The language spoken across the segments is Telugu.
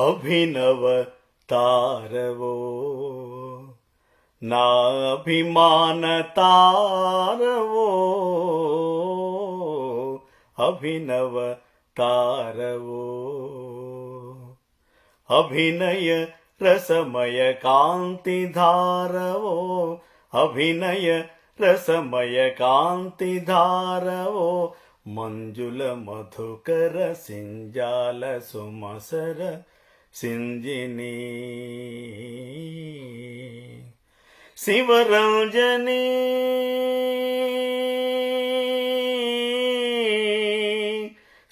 अभिनव तारवो नाभिमान तारवो अभिनव तारवो अभिनय रसमय कान्ति अभिनय रसमय कान्तिधारवो मञ्जुल मधुकर ధారవో మంజుల మధుకర సింజాల సింజిని శివరంజని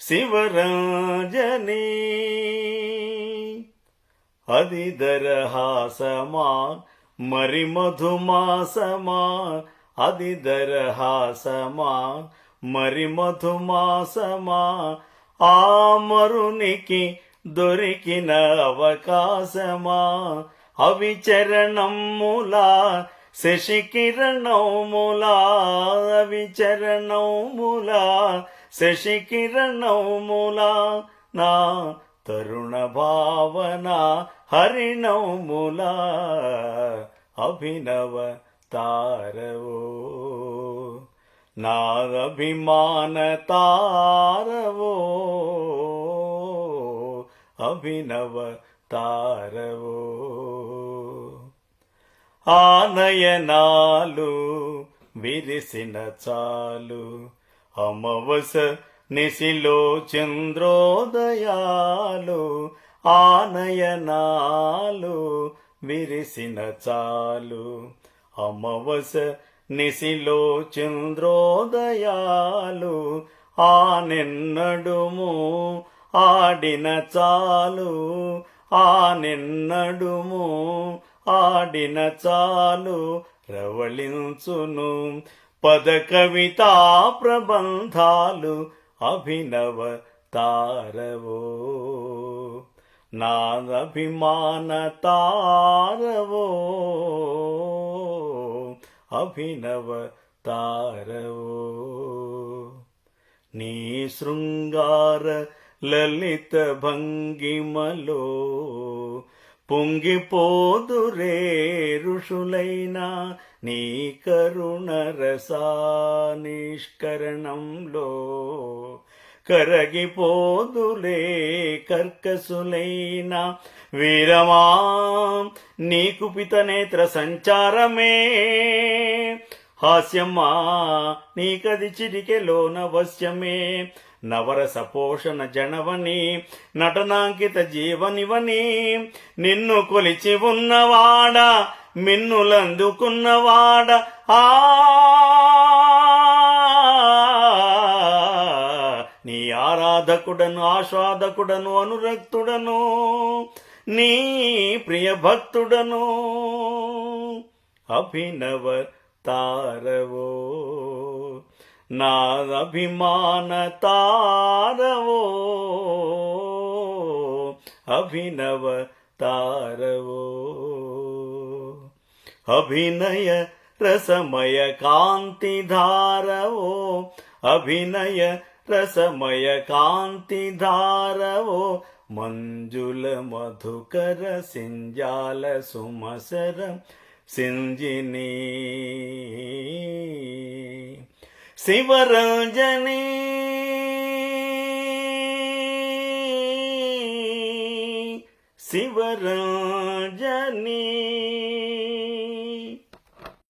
శివరంజని అది దరహాసమా మరి మధుమాసమా? అది దరహాసమా మరి మధుమాసమా? ఆ మరునికి దొరికిన అవకాశమా? అవి చరణములా శశికిరణములా అవి చరణములా శశికిరణములా నా తరుణ భావన హరిణములా అభినవ తారవో నా అభిమాన తారవో అభినవ తారవో ఆనయనాలు విరిసిన చాలు అమవస నిశిలో చంద్రోదయాలు ఆనయనాలు విరిసిన చాలు అమవస నిశిలో చంద్రోదయాలు ఆనెన్నడుము ఆడిన చాలు ఆ నిన్నడుము ఆడిన చాలు రవళించును పద కవితా ప్రబంధాలు అభినవ తారవో. నాదభిమాన తారవో అభినవ తారవో. నీ శృంగార లలిత భంగిమలో పొంగిపోదురే ఋషులైనా నీ కరుణ రసానిష్కరణంలో. కరగిపోదులే కర్కసులైన వీరమా నీకు పితనేత్ర సంచారమే. హాస్యమ్మా నీకది చిరికెలోన వశ్యమే. నవరస పోషణ జనవని నటనాంకిత జీవనివని. నిన్ను కొలిచి ఉన్నవాడ మిన్నులందుకున్నవాడ. ఆ నీ ఆరాధకుడను ఆస్వాదకుడను అనురక్తుడను. నీ ప్రియ భక్తుడను అభినవ तारवो नाद अभिमान तारवो अभिनव तारवो अभिनय रसमय कांति धारवो अभिनय रसमय कांति धारवो मंजुल मधुकर सिंजाल सुमसर செஞ்சினே சிவரஞ்சனே சிவரஞ்சனே